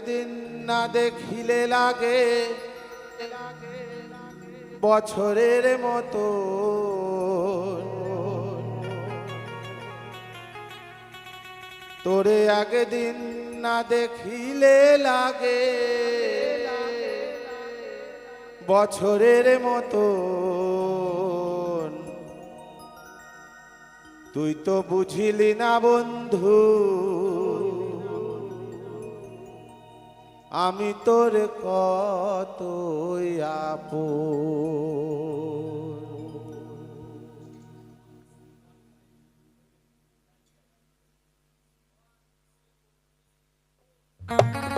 একদিন না দেখিলে লাগে? বছরের মতো। তোরে আগে দিন না দেখিলে লাগে। বছরের মতো। তুই তো বুঝিলি না বন্ধু। আমি তোর কত Thank তোরে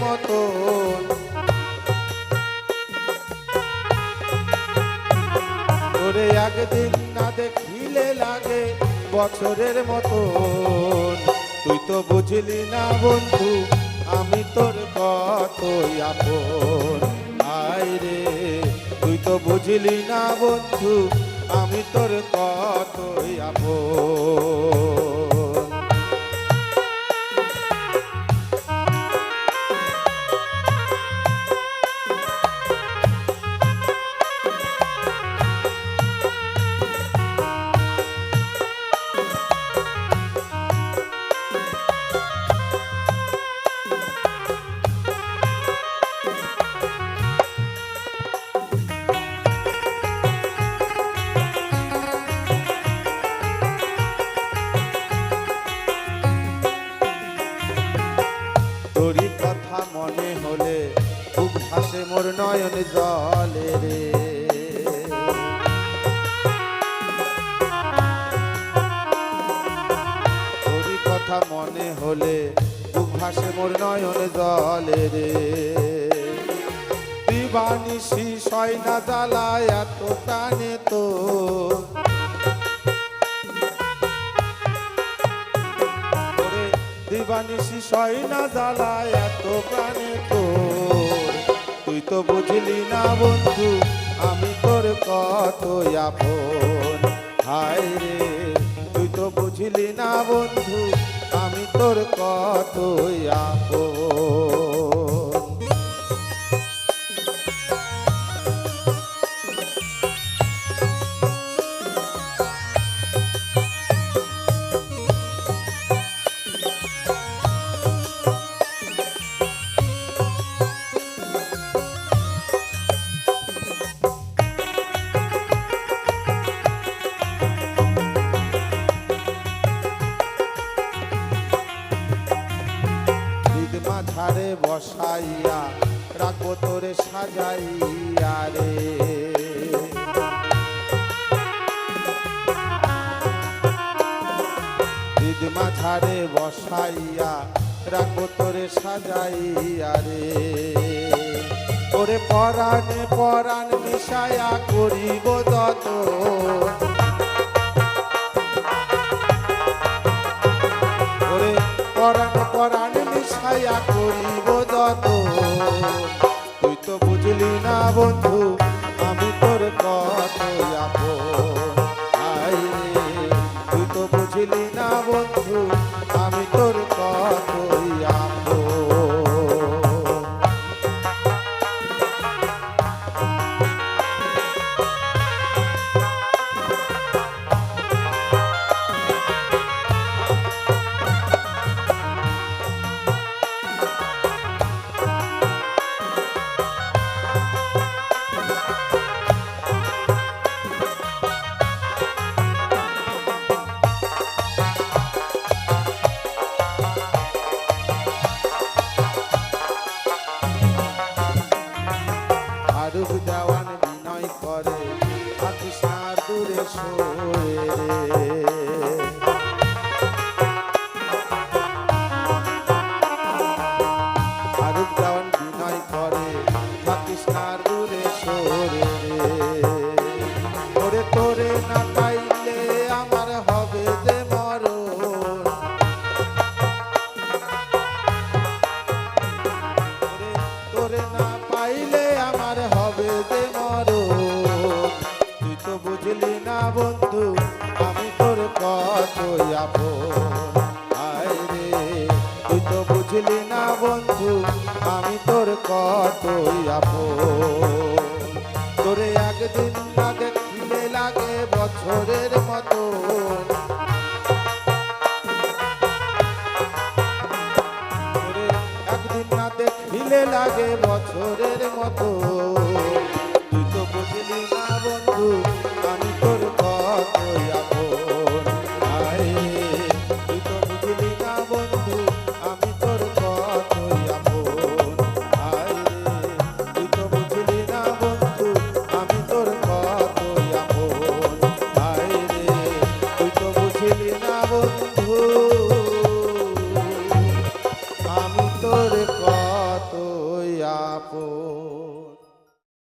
বছরের মতো। তোরে একদিন না দেখিলে লাগে বছরের মতো তুই তো বুঝলি না বন্ধু, আমি তোর কত আপন। আয় রে, তুই তো বুঝলি না বন্ধু, আমি তোর কত আপন। নয়ন জলে রে। তোরই কথা মনে হলে হাসে মোর নয়ন জলে রে। দিবানিসি সয় না জ্বালায় এত টানে তো। করে দিবানিসি সয় না জ্বালায় এত প্রাণে তুই তো বুঝলি না বন্ধু, আমি তোর কত আপন। হায় রে, তুই তো বুঝলি না বন্ধু, আমি তোর কত আপন। বসাইয়া রাখব তোরে সাজাইয়া রে। ঈদ মাঝারে বসাইয়া রাখব তোরে সাজাইয়া রে। ওরে পরাণে পরাণ মিশায়া করিব তত পরাণ পরাণ মিশাইয়া করিব যত তুই তো বুঝলি না বন্ধু আমি তোর আপন করে থাকিস না দূরে সরে রে ফারুক দেওয়ান বিনয় করে থাকিস না দূরে সরে বুঝলি না বন্ধু, আমি তোর কতই আপন। তোরে একদিন না দেখলে লাগে বছরের মতো একদিন না দেখলে লাগে বছরের মতো